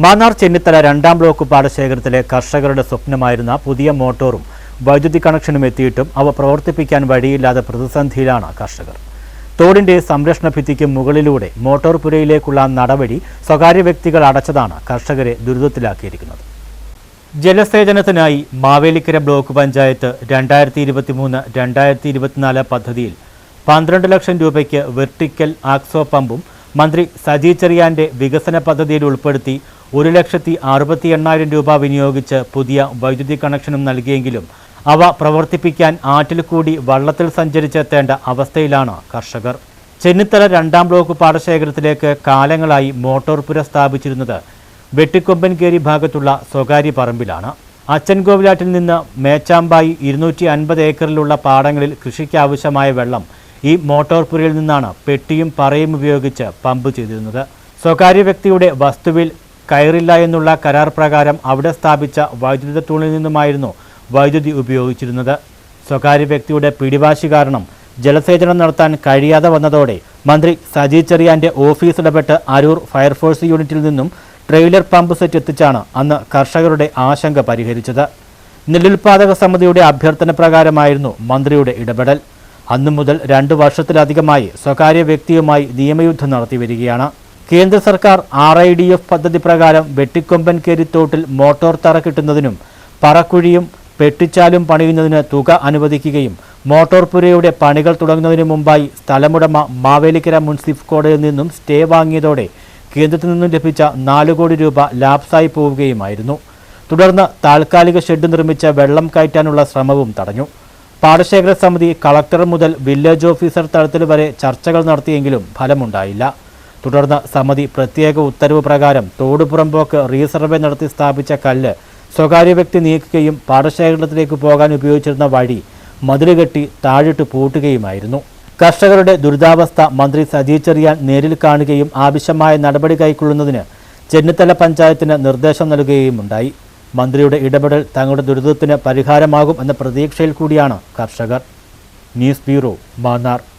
മാന്നാർ ചെന്നിത്തല രണ്ടാം ബ്ലോക്ക് പാടശേഖരത്തിലെ കർഷകരുടെ സ്വപ്നമായിരുന്ന പുതിയ മോട്ടോറും വൈദ്യുതി കണക്ഷനും എത്തിയിട്ടും അവ പ്രവർത്തിപ്പിക്കാൻ വഴിയില്ലാതെ പ്രതിസന്ധിയിലാണ് കർഷകർ. തോടിന്റെ സംരക്ഷണ ഭിത്തിക്ക് മുകളിലൂടെ മോട്ടോർ പുരയിലേക്കുള്ള നടപടി സ്വകാര്യ വ്യക്തികൾ അടച്ചതാണ് കർഷകരെ ദുരിതത്തിലാക്കിയിരിക്കുന്നത്. ജലസേചനത്തിനായി മാവേലിക്കര ബ്ലോക്ക് പഞ്ചായത്ത് രണ്ടായിരത്തി ഇരുപത്തിമൂന്ന് രണ്ടായിരത്തി ഇരുപത്തിനാല് പദ്ധതിയിൽ പന്ത്രണ്ട് ലക്ഷം രൂപയ്ക്ക് വെർട്ടിക്കൽ ആക്സോ പമ്പും മന്ത്രി സജി ചെറിയാന്റെ വികസന പദ്ധതിയിൽ ഉൾപ്പെടുത്തി ഒരു ലക്ഷത്തി അറുപത്തി എണ്ണായിരം രൂപ വിനിയോഗിച്ച് പുതിയ വൈദ്യുതി കണക്ഷനും നൽകിയെങ്കിലും അവ പ്രവർത്തിപ്പിക്കാൻ ആറ്റിൽ കൂടി വള്ളത്തിൽ സഞ്ചരിച്ചെത്തേണ്ട അവസ്ഥയിലാണ് കർഷകർ. ചെന്നിത്തല രണ്ടാം ബ്ലോക്ക് പാടശേഖരത്തിലേക്ക് കാലങ്ങളായി മോട്ടോർ പുര സ്ഥാപിച്ചിരുന്നത് വെട്ടിക്കൊമ്പൻകേരി ഭാഗത്തുള്ള സ്വകാര്യ പറമ്പിലാണ്. അച്ചൻകോവിലാറ്റിൽ നിന്ന് മേച്ചാമ്പായി ഇരുന്നൂറ്റി അൻപത് ഏക്കറിലുള്ള പാടങ്ങളിൽ കൃഷിക്കാവശ്യമായ വെള്ളം ഈ മോട്ടോർ പുരയിൽ നിന്നാണ് പെട്ടിയും പറയും ഉപയോഗിച്ച് പമ്പ് ചെയ്തിരുന്നത്. സ്വകാര്യ വ്യക്തിയുടെ വസ്തുവിൽ കയറില്ല എന്നുള്ള കരാർ പ്രകാരം അവിടെ സ്ഥാപിച്ച വൈദ്യുത തൂണിൽ നിന്നുമായിരുന്നു വൈദ്യുതി ഉപയോഗിച്ചിരുന്നത്. സ്വകാര്യ വ്യക്തിയുടെ പിടിവാശി കാരണം ജലസേചനം നടത്താൻ കഴിയാതെ വന്നതോടെ മന്ത്രി സജി ചെറിയാന്റെ ഓഫീസ് ഇടപെട്ട് അരൂർ ഫയർഫോഴ്സ് യൂണിറ്റിൽ നിന്നും ട്രെയിലർ പമ്പ് സെറ്റ് എത്തിച്ചാണ് അന്ന് കർഷകരുടെ ആശങ്ക പരിഹരിച്ചത്. നെല്ലുൽപാദക സമിതിയുടെ അഭ്യർത്ഥന പ്രകാരമായിരുന്നു മന്ത്രിയുടെ ഇടപെടൽ. അന്നു മുതൽ രണ്ടു വർഷത്തിലധികമായി സ്വകാര്യ വ്യക്തിയുമായി നിയമയുദ്ധം നടത്തി വരികയാണ്. കേന്ദ്ര സർക്കാർ ആർ ഐ ഡി എഫ് പദ്ധതി പ്രകാരം വെട്ടിക്കൊമ്പൻ കേരിത്തോട്ടിൽ മോട്ടോർ തറ കിട്ടുന്നതിനും പറക്കുഴിയും പെട്ടിച്ചാലും പണിയുന്നതിന് തുക അനുവദിക്കുകയും മോട്ടോർ പുരയുടെ പണികൾ തുടങ്ങുന്നതിനു മുമ്പായി സ്ഥലമുടമ മാവേലിക്കര മുൻസിഫ് കോടതിയിൽ നിന്നും സ്റ്റേ വാങ്ങിയതോടെ കേന്ദ്രത്തിൽ നിന്നും ലഭിച്ച നാല് കോടി രൂപ ലാപ്സായി പോവുകയുമായിരുന്നു. തുടർന്ന് താൽക്കാലിക ഷെഡ് നിർമ്മിച്ച വെള്ളം കയറ്റാനുള്ള ശ്രമവും തടഞ്ഞു. പാടശേഖര സമിതി കളക്ടർ മുതൽ വില്ലേജ് ഓഫീസർ തലത്തിൽ വരെ ചർച്ചകൾ നടത്തിയെങ്കിലും ഫലമുണ്ടായില്ല. തുടർന്ന് സമിതി പ്രത്യേക ഉത്തരവ് പ്രകാരം തോടുപുറമ്പോക്ക് റീസർവേ നടത്തി സ്ഥാപിച്ച കല്ല് സ്വകാര്യ വ്യക്തി നീക്കുകയും പാടശേഖരത്തിലേക്ക് പോകാൻ ഉപയോഗിച്ചിരുന്ന വഴി മതിലുകെട്ടി താഴിട്ട് പൂട്ടുകയുമായിരുന്നു. കർഷകരുടെ ദുരിതാവസ്ഥ മന്ത്രി സജി നേരിൽ കാണുകയും ആവശ്യമായ നടപടി കൈക്കൊള്ളുന്നതിന് ചെന്നിത്തല പഞ്ചായത്തിന് നിർദ്ദേശം നൽകുകയുമുണ്ടായി മന്ത്രിയുടെ ഇടപെടൽ തങ്ങളുടെ ദുരിതത്തിന് പരിഹാരമാകും എന്ന പ്രതീക്ഷയിൽ കൂടിയാണ് കർഷകർ. News bureau Mannar.